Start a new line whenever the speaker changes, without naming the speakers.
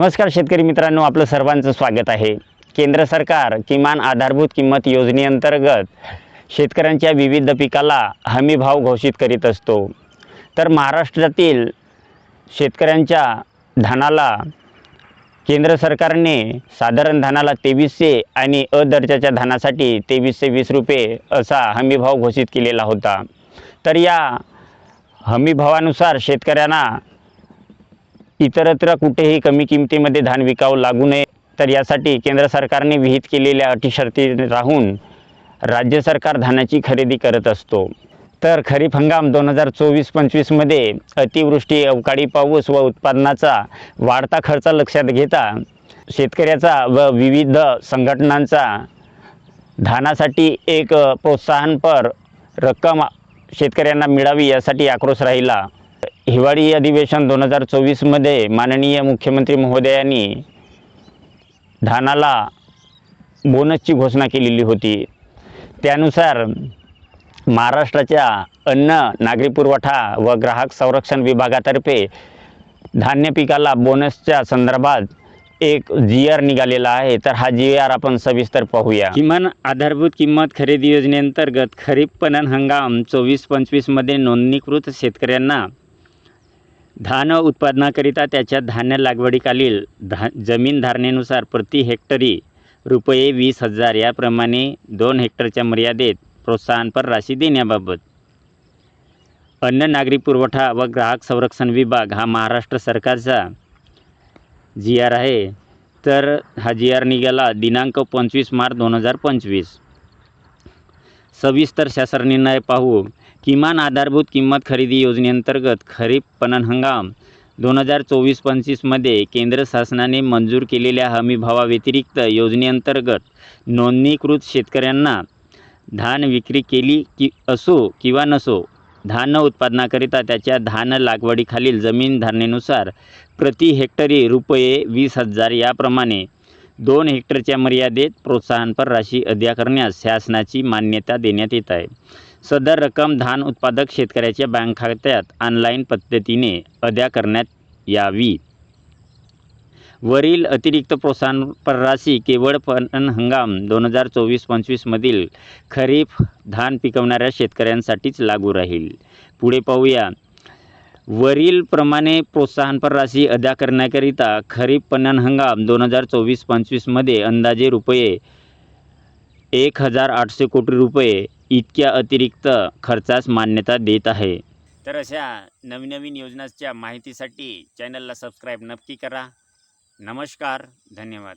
नमस्कार शेतकरी मित्रांनो आपलं सर्वांचं स्वागत आहे. केंद्र सरकार किमान आधारभूत किंमत योजनेअंतर्गत शेतकऱ्यांच्या विविध पिकाला हमी भाव घोषित करीत असतो. तर महाराष्ट्रातील शेतकऱ्यांच्या धानाला केंद्र सरकारने साधारण धानाला तेवीसशे आणि अ दर्जाच्या धानासाठी तेवीसशे वीस रुपये असा हमीभाव घोषित केलेला होता. तर या हमीभावानुसार शेतकऱ्यांना इतरत्र कुठेही कमी किमतीमध्ये धान विकावं लागू नये. तर यासाठी केंद्र सरकारने विहित केलेल्या अटी शर्ती राहून राज्य सरकार धानाची खरेदी करत असतो. तर खरीप हंगाम दोन हजार चोवीस पंचवीसमध्ये अतिवृष्टी अवकाळी पाऊस व उत्पादनाचा वाढता खर्च लक्षात घेता शेतकऱ्याचा व विविध संघटनांचा धानासाठी एक प्रोत्साहनपर रक्कम शेतकऱ्यांना मिळावी यासाठी आक्रोश राहिला. हिवाळी अधिवेशन दोन हजार चोवीसमध्ये माननीय मुख्यमंत्री महोदयांनी धानाला बोनसची घोषणा केलेली होती. त्यानुसार महाराष्ट्राच्या अन्न नागरी पुरवठा व ग्राहक संरक्षण विभागातर्फे धान्य पिकाला बोनसच्या संदर्भात एक जी आर निघालेला आहे. तर हा जी आर आपण सविस्तर पाहूया. किमान आधारभूत किंमत खरेदी योजनेअंतर्गत खरीप पणन हंगाम चोवीस पंचवीसमध्ये नोंदणीकृत शेतकऱ्यांना धान उत्पादनाकरिता त्याच्या धान्य लागवडीखालील धा जमीन धारणेनुसार प्रति हेक्टरी रुपये वीस हजार याप्रमाणे दोन हेक्टरच्या मर्यादेत प्रोत्साहनपर राशी देण्याबाबत. अन्न नागरी पुरवठा व ग्राहक संरक्षण विभाग हा महाराष्ट्र सरकारचा जी आर आहे. तर हा जी आर निघाला दिनांक पंचवीस मार्च दोन हजार पंचवीस. सविस्तर शासन निर्णय पाहू किमान आधारभूत किंमत खरेदी योजनेअंतर्गत खरीप पणन हंगाम दोन हजार चोवीस पंचवीसमध्ये केंद्र शासनाने मंजूर केलेल्या हमीभावाव्यतिरिक्त योजनेअंतर्गत नोंदणीकृत शेतकऱ्यांना धान विक्री केली की असो किंवा नसो धान उत्पादनाकरिता त्याच्या धान लागवडीखालील जमीन धारणेनुसार प्रति हेक्टरी रुपये वीस हजार याप्रमाणे दोन हेक्टरच्या मर्यादेत प्रोत्साहनपर राशी अदा करण्यास शासनाची मान्यता देण्यात येत आहे. सदर रक्कम धान उत्पादक शेतकऱ्याच्या बँक खात्यात ऑनलाईन पद्धतीने अदा करण्यात यावी. वरील अतिरिक्त प्रोत्साहनपर राशी केवळ पणन हंगाम दोन हजार चोवीस पंचवीसमधील खरीप धान पिकवणाऱ्या शेतकऱ्यांसाठीच लागू राहील. पुढे पाहूया. वरीलप्रमाणे प्रोत्साहनपर राशी अदा करण्याकरिता खरीप पणन हंगाम दोन हजार चोवीस पंचवीसमध्ये अंदाजे रुपये एक हजार आठशे कोटी रुपये इतक्या अतिरिक्त खर्चास मान्यता देत आहे. तर अशा नवीन नवीन योजनांच्या माहितीसाठी चॅनलला सबस्क्राईब नक्की करा. नमस्कार धन्यवाद.